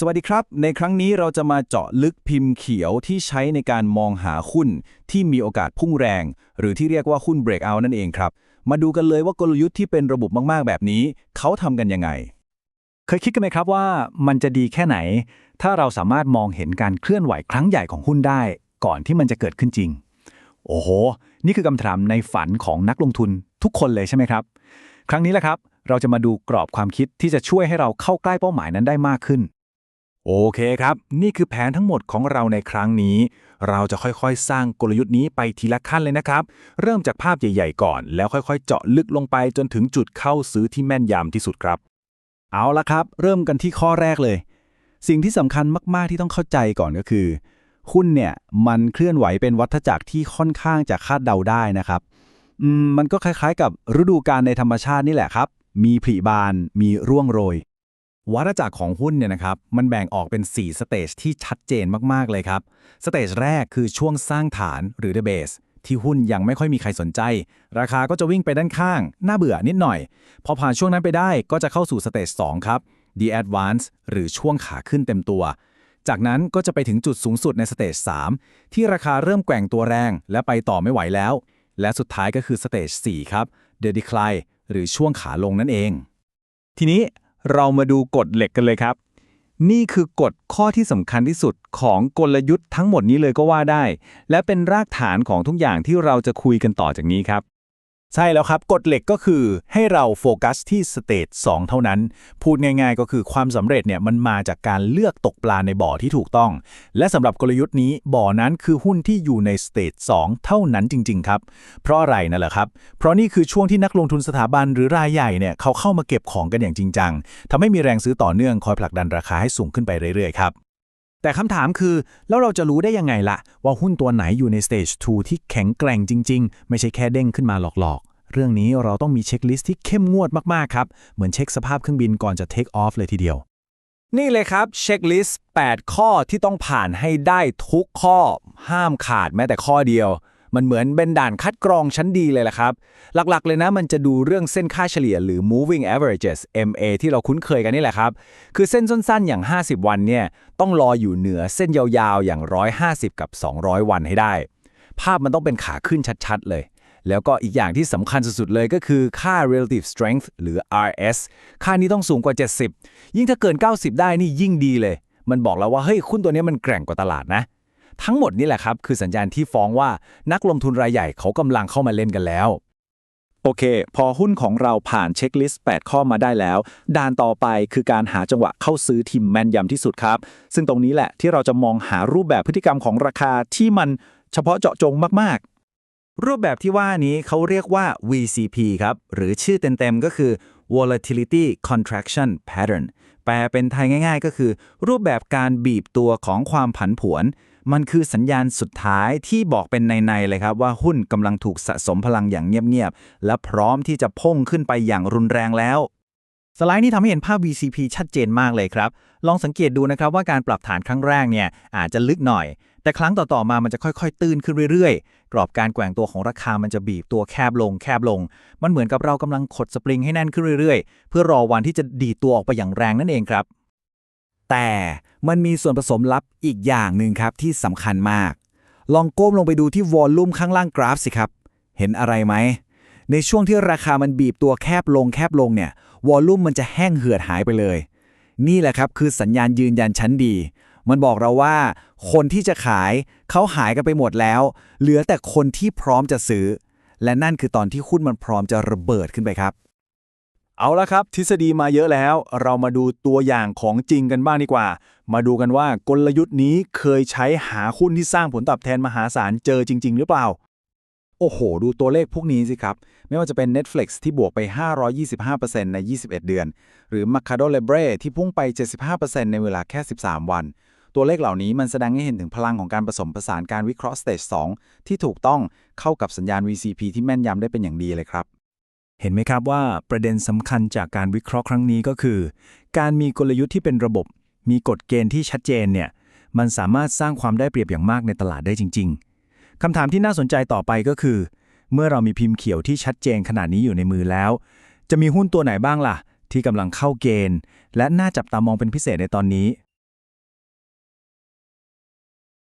สวัสดีครับ ในครั้งนี้เราจะมาเจาะลึกพิมพ์เขียวที่ใช้ในการมองหาหุ้นที่มีโอกาสพุ่งแรง หรือที่เรียกว่าหุ้น breakout นั่นเองครับ มาดูกันเลยว่ากลยุทธ์ที่เป็นระบบมากๆ แบบนี้ เขาทำกันยังไง เคยคิดกันไหมครับว่ามันจะดีแค่ไหน ถ้าเราสามารถมองเห็นการเคลื่อนไหวครั้งใหญ่ของหุ้นได้ ก่อนที่มันจะเกิดขึ้นจริง โอ้โห นี่คือคำถามในฝันของนักลงทุนทุกคนเลยใช่ไหมครับ ครั้งนี้แหละครับ เราจะมาดูกรอบความคิดที่จะช่วยให้เราเข้าใกล้เป้าหมายนั้นได้มากขึ้น โอเคครับ นี่คือแผนทั้งหมดของเราในครั้งนี้ เราจะค่อยๆ สร้างกลยุทธ์นี้ไปทีละขั้นเลยนะครับ เริ่มจากภาพใหญ่ๆก่อน แล้วค่อยๆ เจาะลึกลงไปจนถึงจุดเข้าซื้อที่แม่นยำที่สุดครับ เอาละครับ เริ่มกันที่ข้อแรกเลย สิ่งที่สำคัญมากๆที่ต้องเข้าใจก่อนก็คือหุ้นเนี่ยมันเคลื่อนไหวเป็นวัฏจักรที่ค่อนข้างจะคาดเดาได้นะครับอืมมันก็คล้ายๆ กับฤดูกาลในธรรมชาตินี่แหละครับ มีผลิบาน มีร่วงโรย วัฏจักรของหุ้นเนี่ยนะครับ มันแบ่งออกเป็น 4 สเตจที่ชัดเจนมากๆเลยครับ สเตจแรกคือช่วงสร้างฐานหรือ the base ที่หุ้นยังไม่ค่อยมีใครสนใจ ราคาก็จะวิ่งไปด้านข้าง น่าเบื่อนิดหน่อย พอผ่านช่วงนั้นไปได้ก็จะเข้าสู่สเตจ2ครับ the advance หรือช่วงขาขึ้นเต็มตัว จากนั้นก็จะไปถึงจุดสูงสุดในสเตจ3ที่ราคาเริ่มแกว่งตัวแรง และไปต่อไม่ไหวแล้ว และสุดท้ายก็คือสเตจ4ครับ the decline หรือช่วงขาลงนั่นเอง ทีนี้ เรามาดูกฎเหล็กกันเลยครับ นี่คือกฎข้อที่สำคัญที่สุดของกลยุทธ์ทั้งหมดนี้เลยก็ว่าได้ และเป็นรากฐานของทุกอย่างที่เราจะคุยกันต่อจากนี้ครับ ใช่แล้วครับกฎเหล็กก็คือให้เราโฟกัสที่สเตจ2เท่านั้น พูดง่ายๆก็คือความสำเร็จเนี่ยมันมาจากการเลือกตกปลาในบ่อที่ถูกต้อง และสำหรับกลยุทธ์นี้บ่อนั้นคือหุ้นที่อยู่ในสเตจ2เท่านั้นจริง ๆ ครับ เพราะอะไรนั่นแหละครับ เพราะนี่คือช่วงที่นักลงทุนสถาบันหรือรายใหญ่เนี่ยเขาเข้ามาเก็บของกันอย่างจริงจังทำให้มีแรงซื้อต่อเนื่องคอยผลักดันราคาให้สูงขึ้นไปเรื่อยๆครับแต่คำถามคือ แล้วเราจะรู้ได้ยังไงล่ะ ว่าหุ้นตัวไหนอยู่ในสเตจ2ที่แข็งแกร่งจริง ๆ ไม่ใช่แค่เด้งขึ้นมาหลอก ๆ เรื่องนี้เราต้องมีเช็คลิสต์ที่เข้มงวดมากๆครับ เหมือนเช็คสภาพเครื่องบินก่อนจะเทคออฟเลยทีเดียว นี่เลยครับเช็คลิสต์8ข้อที่ต้องผ่านให้ได้ทุกข้อ ห้ามขาดแม้แต่ข้อเดียว มันเหมือนเป็นด่านคัดกรองชั้นดีเลยแหละครับ หลักๆเลยนะมันจะดูเรื่องเส้นค่าเฉลี่ยหรือ moving averages MA ที่เราคุ้นเคยกันนี่แหละครับ คือเส้นสั้นๆอย่าง 50 วันเนี่ยต้องรออยู่เหนือเส้นยาวๆอย่าง 150 กับ 200 วันให้ได้ ภาพมันต้องเป็นขาขึ้นชัดๆเลย แล้วก็อีกอย่างที่สำคัญสุดๆเลยก็คือค่า relative strength หรือ RS ค่านี้ต้องสูงกว่า 70 ยิ่งถ้าเกิน 90 ได้นี่ยิ่งดีเลย มันบอกแล้วว่าเฮ้ยหุ้นตัวนี้มันแกร่งกว่าตลาดนะ ทั้งหมดนี่แหละครับคือสัญญาณที่ฟ้องว่านักลงทุนรายใหญ่เขากำลังเข้ามาเล่นกันแล้วโอเค พอหุ้นของเราผ่านเช็คลิสต์ 8 ข้อมาได้แล้ว ด่านต่อไปคือการหาจังหวะเข้าซื้อทีมแม่นยำที่สุดครับ ซึ่งตรงนี้แหละที่เราจะมองหารูปแบบพฤติกรรมของราคาที่มันเฉพาะเจาะจงมาก รูปแบบที่ว่านี้เขาเรียกว่า VCP ครับ หรือชื่อเต็มๆ ก็คือ Volatility Contraction Pattern แปลเป็นไทยง่าย ๆ ก็คือ รูปแบบการบีบตัวของความผันผวน มันคือสัญญาณสุดท้ายที่บอกเป็นในๆเลยครับว่าหุ้นกำลังถูกสะสมพลังอย่างเงียบๆ และพร้อมที่จะพุ่งขึ้นไปอย่างรุนแรงแล้ว สไลด์นี้ทำให้เห็นภาพ VCP ชัดเจนมากเลยครับ ลองสังเกตดูนะครับว่าการปรับฐานครั้งแรกเนี่ยอาจจะลึกหน่อย แต่ครั้งต่อ ๆ มามันจะค่อย ๆ ตื้นขึ้นเรื่อย ๆ กรอบการแกว่งตัวของราคามันจะบีบตัวแคบลง แคบลง มันเหมือนกับเรากำลังขดสปริงให้แน่นขึ้นเรื่อย ๆ เพื่อรอวันที่จะดีตัวออกไปอย่างแรงนั่นเองครับ แต่มันมีส่วนผสมลับอีกอย่างหนึ่งครับที่สำคัญมาก ลองก้มลงไปดูที่วอลลุ่มข้างล่างกราฟสิครับ เห็นอะไรไหม ในช่วงที่ราคามันบีบตัวแคบลงแคบลงเนี่ยวอลลุ่มมันจะแห้งเหือดหายไปเลย นี่แหละครับคือสัญญาณยืนยันชั้นดี มันบอกเราว่า คนที่จะขายเขาหายกันไปหมดแล้ว เหลือแต่คนที่พร้อมจะซื้อ และนั่นคือตอนที่หุ้นมันพร้อมจะระเบิดขึ้นไปครับ เอาละครับ ทฤษฎีมาเยอะแล้ว เรามาดูตัวอย่างของจริงกันบ้างดีกว่า มาดูกันว่ากลยุทธ์นี้เคยใช้หาหุ้นที่สร้างผลตอบแทนมหาศาลเจอจริง ๆ หรือเปล่า โอ้โห ดูตัวเลขพวกนี้สิครับ ไม่ว่าจะเป็น Netflix ที่บวกไป 525%ใน 21 เดือน หรือ Mercado Libre ที่พุ่งไป 75%ในเวลาแค่ 13 วัน ตัวเลขเหล่านี้มันแสดงให้เห็นถึงพลังของการผสมผสานการวิเคราะห์ Stage 2 ที่ถูกต้องเข้ากับสัญญาณ VCP ที่แม่นยำได้เป็นอย่างดีเลยครับ เห็นไหมครับว่าประเด็นสำคัญจากการวิเคราะห์ครั้งนี้ก็คือ การมีกลยุทธ์ที่เป็นระบบ มีกฎเกณฑ์ที่ชัดเจนเนี่ย มันสามารถสร้างความได้เปรียบอย่างมากในตลาดได้จริง ๆ คำถามที่น่าสนใจต่อไปก็คือ เมื่อเรามีพิมพ์เขียวที่ชัดเจนขนาดนี้อยู่ในมือแล้ว จะมีหุ้นตัวไหนบ้างล่ะ ที่กำลังเข้าเกณฑ์ และน่าจับตามองเป็นพิเศษในตอนนี้